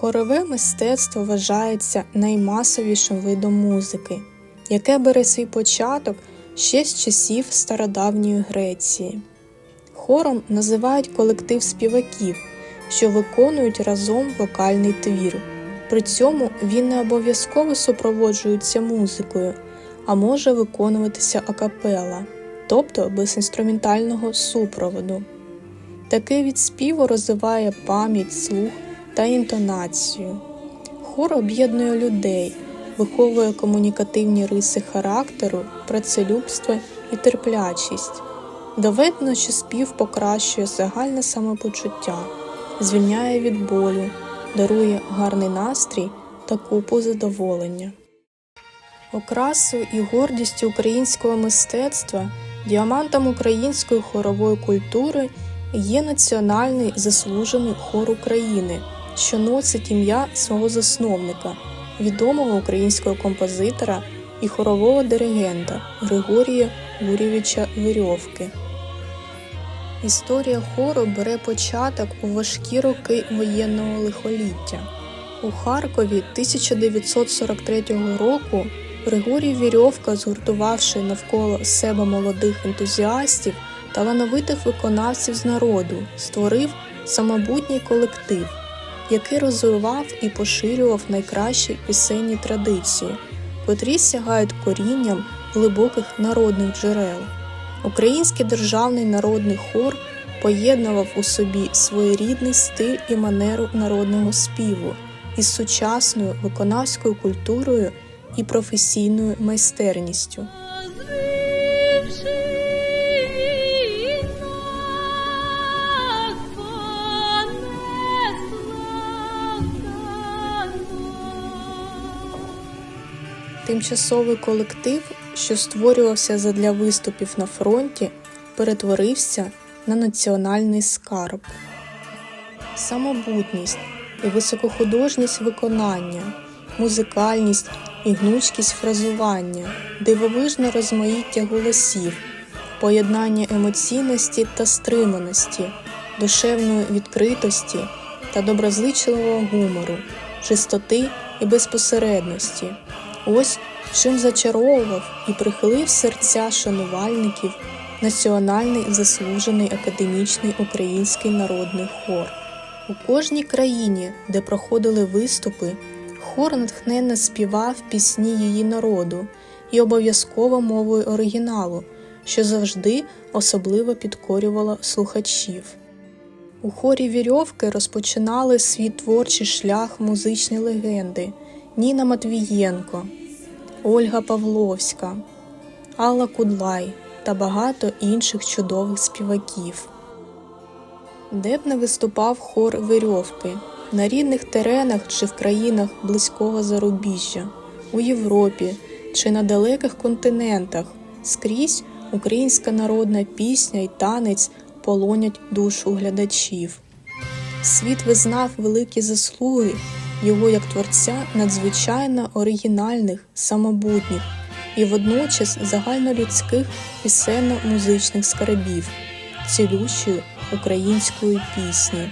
Хорове мистецтво вважається наймасовішим видом музики, яке бере свій початок ще з часів стародавньої Греції. Хором називають колектив співаків, що виконують разом вокальний твір. При цьому він не обов'язково супроводжується музикою, а може виконуватися акапела, тобто без інструментального супроводу. Такий від співу розвиває пам'ять, слух та інтонацію. Хор об'єднує людей, виховує комунікативні риси характеру, працелюбство і терплячість. Доведено, що спів покращує загальне самопочуття, звільняє від болю, дарує гарний настрій та купу задоволення. Окрасою і гордістю українського мистецтва, діамантом української хорової культури є Національний заслужений хор України, що носить ім'я свого засновника, відомого українського композитора і хорового диригента Григорія Юрійовича Вирьовки. Історія хору бере початок у важкі роки воєнного лихоліття. У Харкові 1943 року Григорій Вірьовка, згуртувавши навколо себе молодих ентузіастів, талановитих виконавців з народу, створив самобутній колектив, який розвивав і поширював найкращі пісенні традиції, котрі сягають корінням глибоких народних джерел. Український державний народний хор поєднував у собі своєрідний стиль і манеру народного співу із сучасною виконавською культурою і професійною майстерністю. Тимчасовий колектив, що створювався задля виступів на фронті, перетворився на національний скарб. Самобутність і високохудожність виконання, музикальність і гнучкість фразування, дивовижне розмаїття голосів, поєднання емоційності та стриманості, душевної відкритості та доброзичливого гумору, чистоти і безпосередності. Ось чим зачаровував і прихилив серця шанувальників Національний заслужений академічний український народний хор. У кожній країні, де проходили виступи, хор натхненно співав пісні її народу і обов'язково мовою оригіналу, що завжди особливо підкорювало слухачів. У хорі вірьовки розпочинали свій творчий шлях музичні легенди Ніна Матвієнко, Ольга Павловська, Алла Кудлай та багато інших чудових співаків. Де б не виступав хор вирьовки на рідних теренах чи в країнах близького зарубіжжя, у Європі чи на далеких континентах, скрізь українська народна пісня й танець полонять душу глядачів. Світ визнав великі заслуги його як творця надзвичайно оригінальних, самобутніх і водночас загальнолюдських пісенно-музичних скарбів, цілющої української пісні.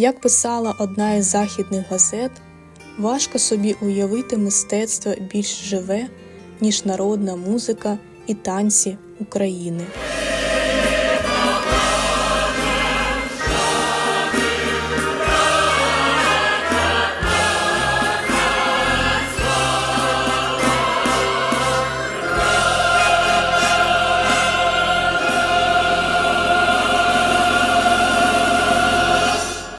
Як писала одна із західних газет, важко собі уявити мистецтво більш живе, ніж народна музика і танці України.